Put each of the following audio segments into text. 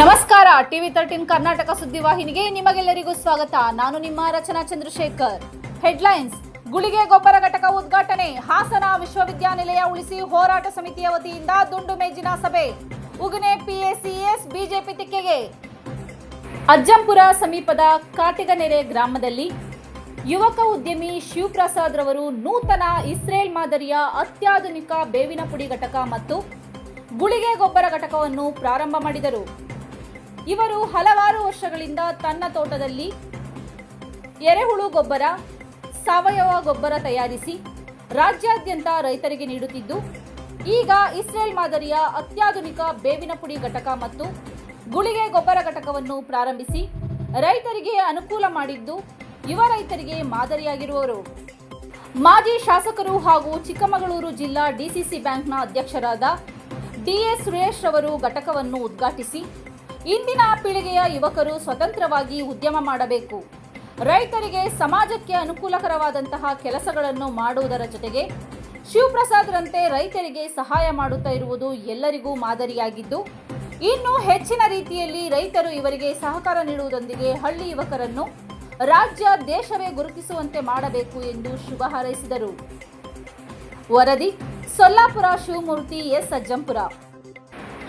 ನಮಸ್ಕಾರ. TV thirteen Karnataka ಸುದ್ದಿವಾಹಿನಿಗೆ ನಿಮಗೆಲ್ಲರಿಗೂ ಸ್ವಾಗತ. ನಾನು ನಿಮ್ಮ ರಚನಾ ಚಂದ್ರಶೇಖರ್. ಹೆಡ್ಲೈನ್ಸ್. ಗುಳಿಗೆ ಗೊಬ್ಬರ ಘಟಕ ಉದ್ಘಾಟನೆ. ಹಾಸನ ವಿಶ್ವವಿದ್ಯಾನಿಲಯ ಉಳಿಸಿ ಹೋರಾಟ ಸಮಿತಿಯ ವತಿಯಿಂದ ದುಂಡು ಮೇಜಿನ ಸಭೆ. ಉಗನೆ ಪಿಎಸಿಎಸ್ ಬಿಜೆಪಿ ತಿಕ್ಕೆಗೆ. ಅಜ್ಜಂಪುರ ಸಮೀಪದ ಕಾಟಿಗನೆರೆ ಗ್ರಾಮದಲ್ಲಿ ಯುವಕ ಉದ್ಯಮಿ ಶಿವಪ್ರಸಾದ್ ರವರು ನೂತನ ಇಸ್ರೇಲ್ ಮಾದರಿಯ ಅತ್ಯಾಧುನಿಕ ಬೇವಿನ ಪುಡಿ ಘಟಕ ಮತ್ತು ಗುಳಿಗೆ ಗೊಬ್ಬರ ಘಟಕವನ್ನು ಪ್ರಾರಂಭ ಮಾಡಿದರು. ಇವರು ಹಲವಾರು ವರ್ಷಗಳಿಂದ ತನ್ನ ತೋಟದಲ್ಲಿ ಎರೆಹುಳು ಗೊಬ್ಬರ, ಸಾವಯವ ಗೊಬ್ಬರ ತಯಾರಿಸಿ ರಾಜ್ಯಾದ್ಯಂತ ರೈತರಿಗೆ ನೀಡುತ್ತಿದ್ದು, ಈಗ ಇಸ್ರೇಲ್ ಮಾದರಿಯ ಅತ್ಯಾಧುನಿಕ ಬೇವಿನ ಪುಡಿ ಘಟಕ ಮತ್ತು ಗುಳಿಗೆ ಗೊಬ್ಬರ ಘಟಕವನ್ನು ಪ್ರಾರಂಭಿಸಿ ರೈತರಿಗೆ ಅನುಕೂಲ ಮಾಡಿದ್ದು ಯುವ ರೈತರಿಗೆ ಮಾದರಿಯಾಗಿರುವವರು ಮಾಜಿ ಶಾಸಕರು ಹಾಗೂ ಚಿಕ್ಕಮಗಳೂರು ಜಿಲ್ಲಾ ಡಿಸಿಸಿ ಬ್ಯಾಂಕ್ನ ಅಧ್ಯಕ್ಷರಾದ ಡಿಎಸ್ ಸುರೇಶ್ ಅವರು ಘಟಕವನ್ನು ಉದ್ಘಾಟಿಸಿ ಇಂದಿನ ಪೀಳಿಗೆಯ ಯುವಕರು ಸ್ವತಂತ್ರವಾಗಿ ಉದ್ಯಮ ಮಾಡಬೇಕು. ರೈತರಿಗೆ ಸಮಾಜಕ್ಕೆ ಅನುಕೂಲಕರವಾದಂತಹ ಕೆಲಸಗಳನ್ನು ಮಾಡುವುದರ ಜೊತೆಗೆ ಶಿವಪ್ರಸಾದ್ರಂತೆ ರೈತರಿಗೆ ಸಹಾಯ ಮಾಡುತ್ತಾ ಇರುವುದು ಎಲ್ಲರಿಗೂ ಮಾದರಿಯಾಗಿದ್ದು, ಇನ್ನು ಹೆಚ್ಚಿನ ರೀತಿಯಲ್ಲಿ ರೈತರು ಇವರಿಗೆ ಸಹಕಾರ ನೀಡುವುದೊಂದಿಗೆ ಹಳ್ಳಿ ಯುವಕರನ್ನು ರಾಜ್ಯ, ದೇಶವೇ ಗುರುತಿಸುವಂತೆ ಮಾಡಬೇಕು ಎಂದು ಶುಭ ಹಾರೈಸಿದರು. ವರದಿ, ಸೊಲ್ಲಾಪುರ ಶಿವಮೂರ್ತಿ ಎಸ್. ಅಜ್ಜಂಪುರ.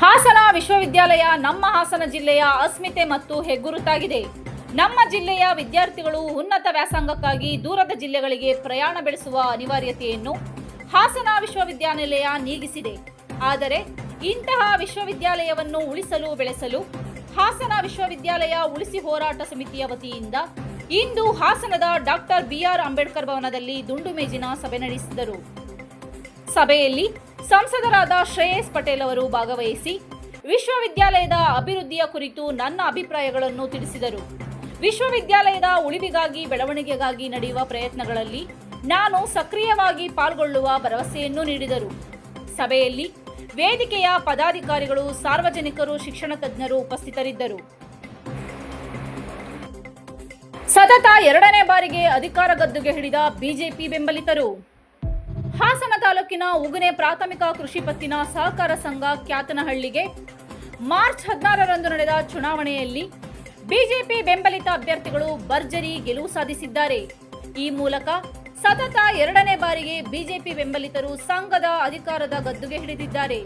ಹಾಸನ ವಿಶ್ವವಿದ್ಯಾಲಯ ನಮ್ಮ ಹಾಸನ ಜಿಲ್ಲೆಯ ಅಸ್ಮಿತೆ ಮತ್ತು ಹೆಗ್ಗುರುತಾಗಿದೆ. ನಮ್ಮ ಜಿಲ್ಲೆಯ ವಿದ್ಯಾರ್ಥಿಗಳು ಉನ್ನತ ವ್ಯಾಸಂಗಕ್ಕಾಗಿ ದೂರದ ಜಿಲ್ಲೆಗಳಿಗೆ ಪ್ರಯಾಣ ಬೆಳೆಸುವ ಅನಿವಾರ್ಯತೆಯನ್ನು ಹಾಸನ ವಿಶ್ವವಿದ್ಯಾನಿಲಯ ನೀಗಿಸಿದೆ. ಆದರೆ ಇಂತಹ ವಿಶ್ವವಿದ್ಯಾಲಯವನ್ನು ಉಳಿಸಲು ಬೆಳೆಸಲು ಹಾಸನ ವಿಶ್ವವಿದ್ಯಾಲಯ ಉಳಿಸಿ ಹೋರಾಟ ಸಮಿತಿಯ ವತಿಯಿಂದ ಇಂದು ಹಾಸನದ ಡಾಕ್ಟರ್ ಬಿಆರ್ ಅಂಬೇಡ್ಕರ್ ಭವನದಲ್ಲಿ ದುಂಡು ಮೇಜಿನ ಸಭೆ ನಡೆಸಿದರು. ಸಭೆಯಲ್ಲಿ ಸಂಸದರಾದ ಶ್ರೇಯಸ್ ಪಟೇಲ್ ಅವರು ಭಾಗವಹಿಸಿ ವಿಶ್ವವಿದ್ಯಾಲಯದ ಅಭಿವೃದ್ಧಿಯ ಕುರಿತು ನನ್ನ ಅಭಿಪ್ರಾಯಗಳನ್ನು ತಿಳಿಸಿದರು. ವಿಶ್ವವಿದ್ಯಾಲಯದ ಉಳಿವಿಗಾಗಿ ಬೆಳವಣಿಗೆಗಾಗಿ ನಡೆಯುವ ಪ್ರಯತ್ನಗಳಲ್ಲಿ ನಾನು ಸಕ್ರಿಯವಾಗಿ ಪಾಲ್ಗೊಳ್ಳುವ ಭರವಸೆಯನ್ನು ನೀಡಿದರು. ಸಭೆಯಲ್ಲಿ ವೇದಿಕೆಯ ಪದಾಧಿಕಾರಿಗಳು, ಸಾರ್ವಜನಿಕರು, ಶಿಕ್ಷಣ ತಜ್ಞರು ಉಪಸ್ಥಿತರಿದ್ದರು. ಸತತ ಎರಡನೇ ಬಾರಿಗೆ ಅಧಿಕಾರ ಗದ್ದುಗೆ ಹಿಡಿದ ಬಿಜೆಪಿ ಬೆಂಬಲಿತರು. ಹಾಸನ ತಾಲೂಕಿನ ಉಗುನೆ ಪ್ರಾಥಮಿಕ ಕೃಷಿ ಪತ್ತಿನ ಸಹಕಾರ ಸಂಘ ಕ್ಯಾತನಹಳ್ಳಿಗೆ ಮಾರ್ಚ್ ಹದಿನಾರರಂದು ನಡೆದ ಚುನಾವಣೆಯಲ್ಲಿ ಬಿಜೆಪಿ ಬೆಂಬಲಿತ ಅಭ್ಯರ್ಥಿಗಳು ಭರ್ಜರಿ ಗೆಲುವು ಸಾಧಿಸಿದ್ದಾರೆ. ಈ ಮೂಲಕ ಸತತ ಎರಡನೇ ಬಾರಿಗೆ ಬಿಜೆಪಿ ಬೆಂಬಲಿತರು ಸಂಘದ ಅಧಿಕಾರದ ಗದ್ದುಗೆ ಹಿಡಿದಿದ್ದಾರೆ.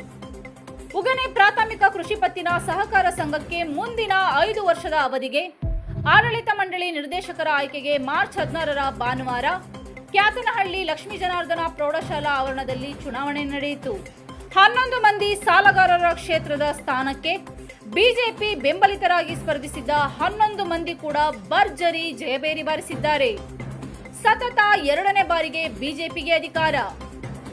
ಉಗನೆ ಪ್ರಾಥಮಿಕ ಕೃಷಿ ಪತ್ತಿನ ಸಹಕಾರ ಸಂಘಕ್ಕೆ ಮುಂದಿನ ಐದು ವರ್ಷದ ಅವಧಿಗೆ ಆಡಳಿತ ಮಂಡಳಿ ನಿರ್ದೇಶಕರ ಆಯ್ಕೆಗೆ ಮಾರ್ಚ್ ಹದಿನಾರರ ಭಾನುವಾರ ಕ್ಯಾತನಹಳ್ಳಿ ಲಕ್ಷ್ಮೀ ಜನಾರ್ದನ ಪ್ರೌಢಶಾಲಾ ಆವರಣದಲ್ಲಿ ಚುನಾವಣೆ ನಡೆಯಿತು. ಹನ್ನೊಂದು ಮಂದಿ ಸಾಲಗಾರರ ಕ್ಷೇತ್ರದ ಸ್ಥಾನಕ್ಕೆ ಬಿಜೆಪಿ ಬೆಂಬಲಿತರಾಗಿ ಸ್ಪರ್ಧಿಸಿದ್ದ ಹನ್ನೊಂದು ಮಂದಿ ಕೂಡ ಭರ್ಜರಿ ಜಯಬೇರಿ ಬಾರಿಸಿದ್ದಾರೆ. ಸತತ ಎರಡನೇ ಬಾರಿಗೆ ಬಿಜೆಪಿಗೆ ಅಧಿಕಾರ.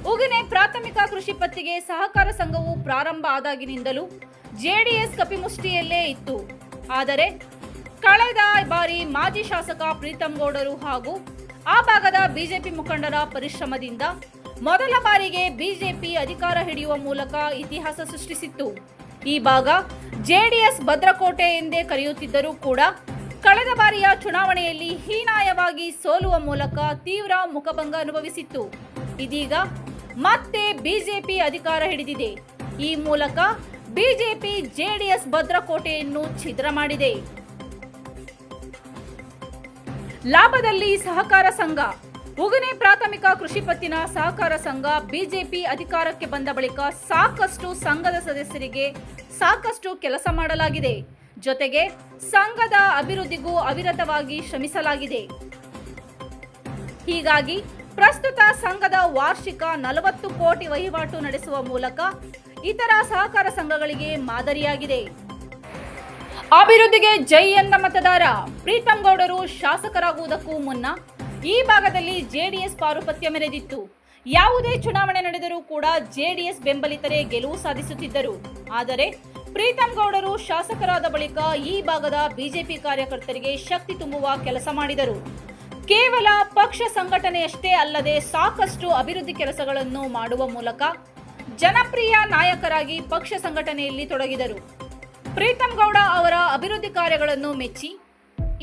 ಉಗಿನೆ ಪ್ರಾಥಮಿಕ ಕೃಷಿ ಪತ್ತಿಗೆ ಸಹಕಾರ ಸಂಘವು ಪ್ರಾರಂಭ ಆದಾಗಿನಿಂದಲೂ ಜೆಡಿಎಸ್ ಕಪಿಮುಷ್ಟಿಯಲ್ಲೇ ಇತ್ತು. ಆದರೆ, ಕಳೆದ ಬಾರಿ ಮಾಜಿ ಶಾಸಕ ಪ್ರೀತಂ ಗೌಡರು ಹಾಗೂ ಆ ಭಾಗದ ಬಿಜೆಪಿ ಮುಖಂಡರ ಪರಿಶ್ರಮದಿಂದ ಮೊದಲ ಬಾರಿಗೆ ಬಿಜೆಪಿ ಅಧಿಕಾರ ಹಿಡಿಯುವ ಮೂಲಕ ಇತಿಹಾಸ ಸೃಷ್ಟಿಸಿತ್ತು. ಈ ಭಾಗ ಜೆಡಿಎಸ್ ಭದ್ರಕೋಟೆ ಎಂದೇ ಕರೆಯುತ್ತಿದ್ದರೂ ಕೂಡ ಕಳೆದ ಬಾರಿಯ ಚುನಾವಣೆಯಲ್ಲಿ ಹೀನಾಯವಾಗಿ ಸೋಲುವ ಮೂಲಕ ತೀವ್ರ ಮುಖಭಂಗ ಅನುಭವಿಸಿತ್ತು. ಇದೀಗ ಮತ್ತೆ ಬಿಜೆಪಿ ಅಧಿಕಾರ ಹಿಡಿದಿದೆ. ಈ ಮೂಲಕ ಬಿಜೆಪಿ ಜೆಡಿಎಸ್ ಭದ್ರಕೋಟೆಯನ್ನು ಛಿದ್ರ ಮಾಡಿದೆ. ಲಾಭದಲ್ಲಿ ಸಹಕಾರ ಸಂಘ. ಉಗನೆ ಪ್ರಾಥಮಿಕ ಕೃಷಿ ಪತ್ತಿನ ಸಹಕಾರ ಸಂಘ ಬಿಜೆಪಿ ಅಧಿಕಾರಕ್ಕೆ ಬಂದ ಬಳಿಕ ಸಾಕಷ್ಟು ಸಂಘದ ಸದಸ್ಯರಿಗೆ ಸಾಕಷ್ಟು ಕೆಲಸ ಮಾಡಲಾಗಿದೆ. ಜೊತೆಗೆ ಸಂಘದ ಅಭಿವೃದ್ಧಿಗೂ ಅವಿರತವಾಗಿ ಶ್ರಮಿಸಲಾಗಿದೆ. ಹೀಗಾಗಿ ಪ್ರಸ್ತುತ ಸಂಘದ ವಾರ್ಷಿಕ ನಲವತ್ತು ಕೋಟಿ ವಹಿವಾಟು ನಡೆಸುವ ಮೂಲಕ ಇತರ ಸಹಕಾರ ಸಂಘಗಳಿಗೆ ಮಾದರಿಯಾಗಿದೆ. ಅಭಿವೃದ್ಧಿಗೆ ಜೈ ಎಂದ ಮತದಾರ. ಪ್ರೀತಂ ಗೌಡರು ಶಾಸಕರಾಗುವುದಕ್ಕೂ ಮುನ್ನ ಈ ಭಾಗದಲ್ಲಿ ಜೆಡಿಎಸ್ ಪಾರುಪತ್ಯ ಮೆರೆದಿತ್ತು. ಯಾವುದೇ ಚುನಾವಣೆ ನಡೆದರೂ ಕೂಡ ಜೆಡಿಎಸ್ ಬೆಂಬಲಿತರೇ ಗೆಲುವು ಸಾಧಿಸುತ್ತಿದ್ದರು. ಆದರೆ ಪ್ರೀತಂ ಗೌಡರು ಶಾಸಕರಾದ ಬಳಿಕ ಈ ಭಾಗದ ಬಿಜೆಪಿ ಕಾರ್ಯಕರ್ತರಿಗೆ ಶಕ್ತಿ ತುಂಬುವ ಕೆಲಸ ಮಾಡಿದರು. ಕೇವಲ ಪಕ್ಷ ಸಂಘಟನೆಯಷ್ಟೇ ಅಲ್ಲದೆ ಸಾಕಷ್ಟು ಅಭಿವೃದ್ಧಿ ಕೆಲಸಗಳನ್ನು ಮಾಡುವ ಮೂಲಕ ಜನಪ್ರಿಯ ನಾಯಕರಾಗಿ ಪಕ್ಷ ಸಂಘಟನೆಯಲ್ಲಿ ತೊಡಗಿದರು. ಪ್ರೀತಂ ಗೌಡ ಅವರ ಅಭಿವೃದ್ಧಿ ಕಾರ್ಯಗಳನ್ನು ಮೆಚ್ಚಿ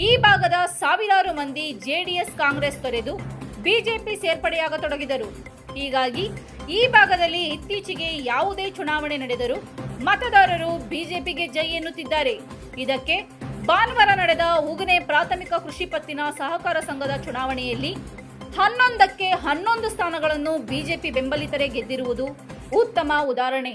ಈ ಭಾಗದ ಸಾವಿರಾರು ಮಂದಿ ಜೆಡಿಎಸ್ ಕಾಂಗ್ರೆಸ್ ತೊರೆದು ಬಿಜೆಪಿ ಸೇರ್ಪಡೆಯಾಗತೊಡಗಿದರು. ಹೀಗಾಗಿ ಈ ಭಾಗದಲ್ಲಿ ಇತ್ತೀಚೆಗೆ ಯಾವುದೇ ಚುನಾವಣೆ ನಡೆದರೂ ಮತದಾರರು ಬಿಜೆಪಿಗೆ ಜೈ ಎನ್ನುತ್ತಿದ್ದಾರೆ. ಇದಕ್ಕೆ ಭಾನುವಾರ ನಡೆದ ಉಗನೆ ಪ್ರಾಥಮಿಕ ಕೃಷಿ ಪತ್ತಿನ ಸಹಕಾರ ಸಂಘದ ಚುನಾವಣೆಯಲ್ಲಿ ಹನ್ನೊಂದಕ್ಕೆ ಹನ್ನೊಂದು ಸ್ಥಾನಗಳನ್ನು ಬಿಜೆಪಿ ಬೆಂಬಲಿತರೇ ಗೆದ್ದಿರುವುದು ಉತ್ತಮ ಉದಾಹರಣೆ.